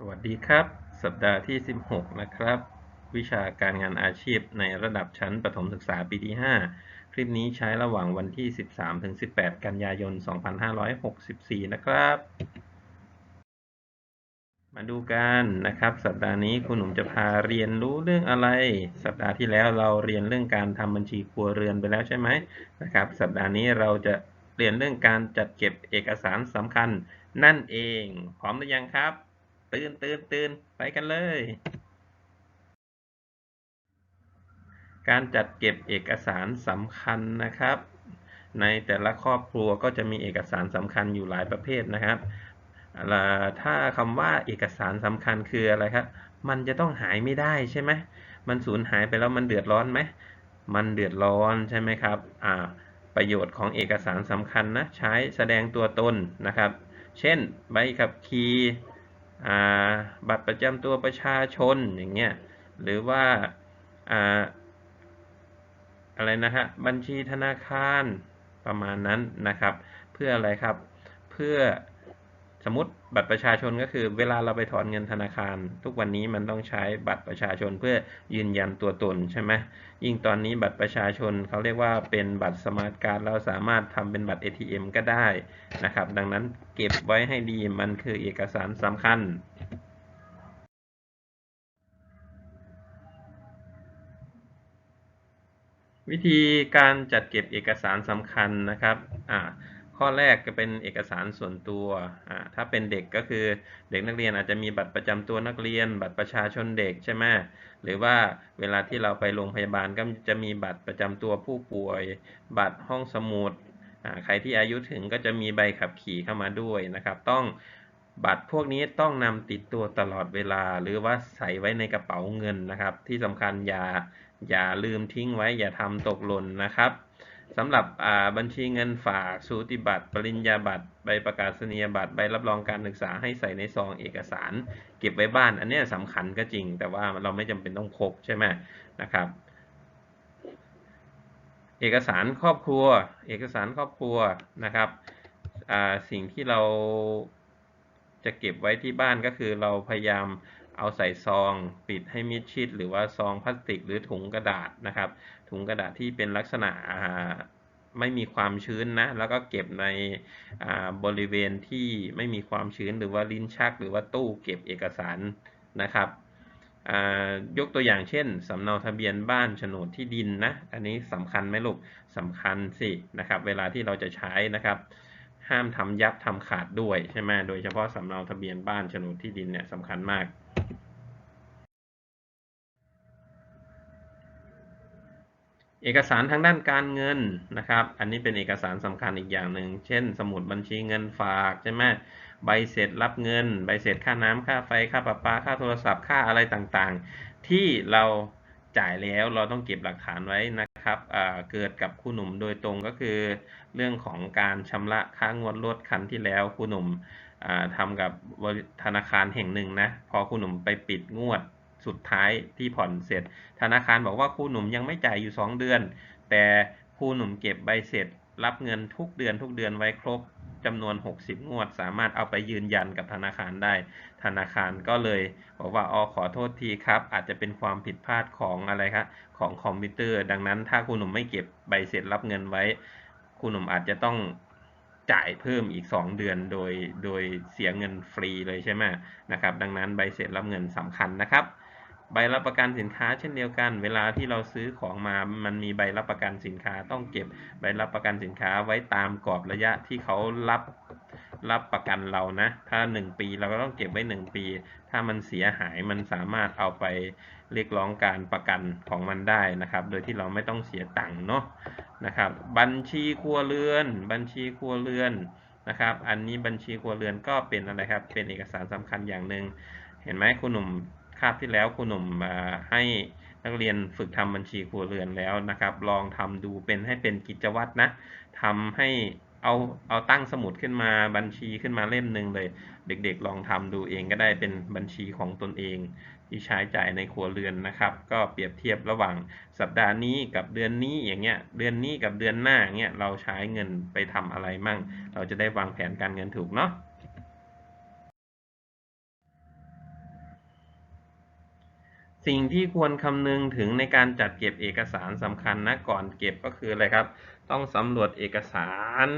สวัสดีครับ สัปดาห์ที่ 16 นะครับ วิชาการงานอาชีพในระดับชั้นประถมศึกษาปีที่ 5 คลิปนี้ใช้ระหว่างวันที่ 13-18 กันยายน 2564 นะครับ มาดูกันนะครับ สัปดาห์นี้คุณหนุ่มจะพาเรียนรู้เรื่องอะไร สัปดาห์ที่แล้วเราเรียนเรื่องการทำบัญชีครัวเรือนไปแล้วใช่ไหมนะครับ สัปดาห์นี้เราจะเรียนเรื่องการจัดเก็บเอกสารสำคัญนั่นเอง พร้อมหรือยังครับ ตื่นตื่นตื่นไปกันเลย การจัดเก็บเอกสารสำคัญนะครับ ในแต่ละครอบครัวก็จะมีเอกสารสำคัญอยู่หลายประเภทนะครับถ้าคำว่าเอกสารสำคัญคืออะไรครับ มันจะต้องหายไม่ได้ใช่ไหมมันสูญหายไปแล้วมันเดือดร้อนไหมมันเดือดร้อนใช่ไหมครับอ่าประโยชน์ของเอกสารสำคัญนะใช้แสดงตัวตนนะครับ เช่น ใบขับขี่ บัตรประจำตัวประชาชนอย่างเงี้ยหรือว่าอะไรนะฮะบัญชีธนาคารประมาณนั้นนะครับ เพื่ออะไรครับ เพื่อ มมติบัตรประชาชนก็คือ เวลาเราไปถอนเงินธนาคาร ทุกวันนี้มันต้องใช้บัตรประชาชนเพื่อยืนยันตัวตนใช่ไหมยิ่งตอนนี้บัตรประชาชนเขาเรียกว่าเป็นบัตรสมาร์ทการ์ดเราสามารถทำเป็นบัตร ATM ก็ได้นะครับ ดังนั้นเก็บไว้ให้ดีมันคือเอกสารสำคัญวิธีการจัดเก็บเอกสารสำคัญนะครับอ่า ข้อแรกก็เป็นเอกสารส่วนตัวอ่าถ้าเป็นเด็กก็คือเด็กนักเรียนอาจจะมีบัตรประจำตัวนักเรียน บัตรประชาชนเด็กใช่ไหมหรือว่าเวลาที่เราไปโรงพยาบาลก็จะมีบัตรประจำตัวผู้ป่วย บัตรห้องสมุดอ่าใครที่อายุถึงก็จะมีใบขับขี่เข้ามาด้วยนะครับ ต้องบัตรพวกนี้ต้องนำติดตัวตลอดเวลา หรือว่าใส่ไว้ในกระเป๋าเงินนะครับ ที่สำคัญอย่าอย่าลืมทิ้งไว้อย่าทำตกหล่นนะครับ สำหรับบัญชีเงินฝากสูติบัตร ปริญญาบัตร ใบประกาศนียบัตร ใบรับรองการศึกษาให้ใส่ในซองเอกสาร เก็บไว้บ้าน อันนี้สำคัญก็จริง แต่ว่าเราไม่จำเป็นต้องพกใช่ไหมนะครับ เอกสารครอบครัว เอกสารครอบครัวนะครับสิ่งที่เราจะเก็บไว้ที่บ้านก็คือเราพยายาม เอาใส่ซองปิดให้มิดชิด หรือว่าซองพลาสติก หรือถุงกระดาษนะครับ ถุงกระดาษที่เป็นลักษณะไม่มีความชื้นนะ แล้วก็เก็บในบริเวณที่ไม่มีความชื้นหรือว่าลิ้นชัก หรือว่าตู้เก็บเอกสารนะครับยกตัวอย่างเช่นสำเนาทะเบียนบ้านโฉนดที่ดินนะอันนี้สำคัญไหมลูกสำคัญสินะครับเวลาที่เราจะใช้นะครับห้ามทำยับทำขาดด้วยใช่ไหมโดยเฉพาะสำเนาทะเบียนบ้านโฉนดที่ดินเนี่ยสำคัญมาก เอกสารทางด้านการเงินนะครับ อันนี้เป็นเอกสารสำคัญอีกอย่างหนึ่ง เช่น สมุดบัญชีเงินฝากใช่ไหมใบเสร็จรับเงิน ใบเสร็จค่าน้ำค่าไฟ ค่าประปา ค่าโทรศัพท์ ค่าอะไรต่างๆ ที่เราจ่ายแล้วเราต้องเก็บหลักฐานไว้นะครับเกิดกับครูหนุ่มโดยตรงก็คือ เรื่องของการชำระค่างวดรถคันที่แล้วครูหนุ่มทำกับธนาคารแห่งหนึ่งนะ พอครูหนุ่มไปปิดงวด สุดท้ายที่ผ่อนเสร็จ ธนาคารบอกว่าครูหนุ่มยังไม่จ่ายอยู่ 2 เดือน แต่ครูหนุ่มเก็บใบเสร็จ รับเงินทุกเดือนทุกเดือนไว้ครบจำนวน 60 งวด สามารถเอาไปยืนยันกับธนาคารได้ ธนาคารก็เลยบอกว่าอ๋อขอโทษทีครับ อาจจะเป็นความผิดพลาดของอะไรครับของคอมพิวเตอร์ ดังนั้นถ้าคุณหนุ่มไม่เก็บใบเสร็จรับเงินไว้คุณหนุ่มอาจจะต้องจ่ายเพิ่มอีก 2 เดือนโดยโดยเสียเงินฟรีเลยใช่ไหมนะครับ ดังนั้นใบเสร็จรับเงินสำคัญนะครับ ใบรับประกันสินค้าเช่นเดียวกัน เวลาที่เราซื้อของมา มันมีใบรับประกันสินค้า ต้องเก็บใบรับประกันสินค้าไว้ตามกรอบระยะที่เขารับรับประกันเรานะ ถ้า 1 ปีเราก็ต้องเก็บไว้ 1 ปี ถ้ามันเสียหายมันสามารถเอาไปเรียกร้องการประกันของมันได้นะครับ โดยที่เราไม่ต้องเสียตังค์เนาะนะครับ บัญชีครัวเรือน บัญชีครัวเรือนนะครับ อันนี้บัญชีครัวเรือนก็เป็นอะไรครับ เป็นเอกสารสำคัญอย่างหนึ่ง เห็นไหมคุณหนุ่ม คาบที่แล้วคุณหนุ่มให้นักเรียนฝึกทำบัญชีครัวเรือนแล้วนะครับ ลองทำดูเป็นให้เป็นกิจวัตรนะทำให้เอาเอาตั้งสมุดขึ้นมาบัญชีขึ้นมาเล่มหนึ่งเลย เด็กๆ ลองทำดูเองก็ได้เป็นบัญชีของตนเอง ที่ใช้จ่ายในครัวเรือนนะครับ ก็เปรียบเทียบระหว่างสัปดาห์นี้กับเดือนนี้อย่างเงี้ยเดือนนี้กับเดือนหน้าเงี้ยเราใช้เงินไปทำอะไรมั่ง เราจะได้วางแผนการเงินถูกเนาะ สิ่งที่ควรคำนึงถึงในการจัดเก็บเอกสารสำคัญนะก่อนเก็บก็คืออะไรครับ ต้องสำรวจเอกสาร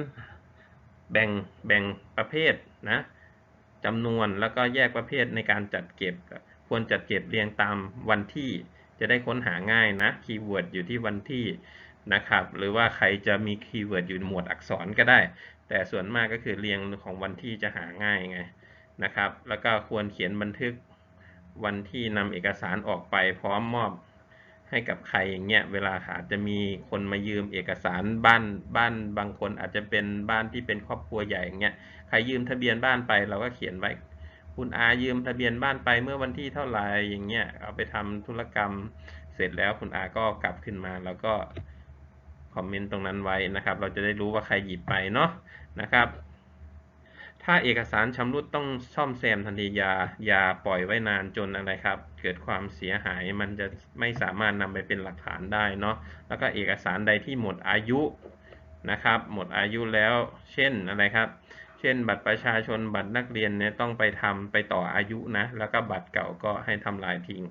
แบ่งแบ่งประเภทนะจำนวนแล้วก็แยกประเภทในการจัดเก็บ ควรจัดเก็บเรียงตามวันที่จะได้ค้นหาง่ายนะคีย์เวิร์ดอยู่ที่วันที่นะครับ หรือว่าใครจะมีคีย์เวิร์ดอยู่หมวดอักษรก็ได้ แต่ส่วนมากก็คือเรียงของวันที่จะหาง่ายไงนะครับ แล้วก็ควรเขียนบันทึก วันที่นำเอกสารออกไปพร้อมมอบให้กับใครอย่างเงี้ยเวลาอาจจะมีคนมายืมเอกสารบ้านบ้านบางคนอาจจะเป็นบ้านที่เป็นครอบครัวใหญ่อย่างเงี้ยใครยืมทะเบียนบ้านไปเราก็เขียนไว้ คุณอายืมทะเบียนบ้านไปเมื่อวันที่เท่าไหร่อย่างเงี้ยเอาไปทำธุรกรรมเสร็จแล้วคุณอาก็กลับขึ้นมาแล้วก็คอมเมนต์ตรงนั้นไว้นะครับ เราจะได้รู้ว่าใครหยิบไปเนาะนะครับ ถ้าเอกสารชำรุดต้องซ่อมแซมทันทีอย่าอย่าปล่อยไว้นานจนอะไรครับ เกิดความเสียหายมันจะไม่สามารถนำไปเป็นหลักฐานได้เนาะแล้วก็เอกสารใดที่หมดอายุนะครับ หมดอายุแล้ว เช่นอะไรครับ เช่น บัตรประชาชนบัตรนักเรียนเนี่ยต้องไปทำไปต่ออายุนะ แล้วก็บัตรเก่าก็ให้ทำลายทิ้ง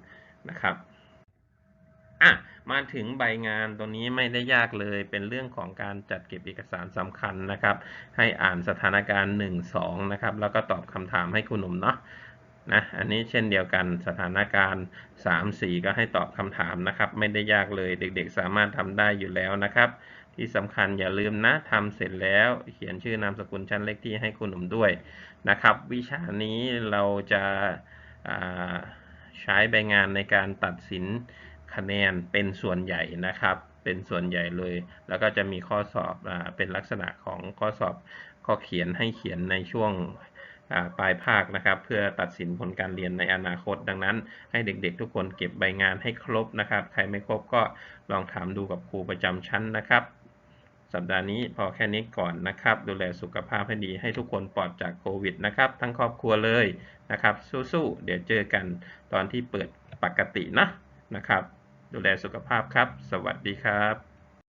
นะครับ อะมาถึงใบงานตัวนี้ไม่ได้ยากเลย เป็นเรื่องของการจัดเก็บเอกสารสำคัญนะครับ ให้อ่านสถานการณ์ 1 2 นะครับ แล้วก็ตอบคำถามให้คุณหนุ่มเนาะนะอันนี้เช่นเดียวกันสถานการณ์ 3 4 ก็ให้ตอบคำถามนะครับ ไม่ได้ยากเลยเด็ก ๆ สามารถทำได้อยู่แล้วนะครับ ที่สำคัญอย่าลืมนะทำเสร็จแล้ว เขียนชื่อนามสกุลชั้นเลขที่ให้คุณหนุ่มด้วยนะครับ วิชานี้เราจะใช้ใบงานในการตัดสิน คะแนนเป็นส่วนใหญ่นะครับ เป็นส่วนใหญ่เลย แล้วก็จะมีข้อสอบอเป็นลักษณะของข้อสอบข้อเขียนให้เขียนในช่วงปลายภาคนะครับ เพื่อตัดสินผลการเรียนในอนาคต ดังนั้น ให้เด็กๆ ทุกคนเก็บใบงานให้ครบนะครับ ใครไม่ครบก็ลองถามดูกับครูประจำชั้นนะครับ สัปดาห์นี้พอแค่นี้ก่อนนะครับ ดูแลสุขภาพให้ดีให้ทุกคนปลอดจากโควิดนะครับ ทั้งครอบครัวเลยนะครับ สู้ๆ เดี๋ยวเจอกันตอนที่เปิดปกตินะนะครับ ดูแลสุขภาพครับ สวัสดีครับ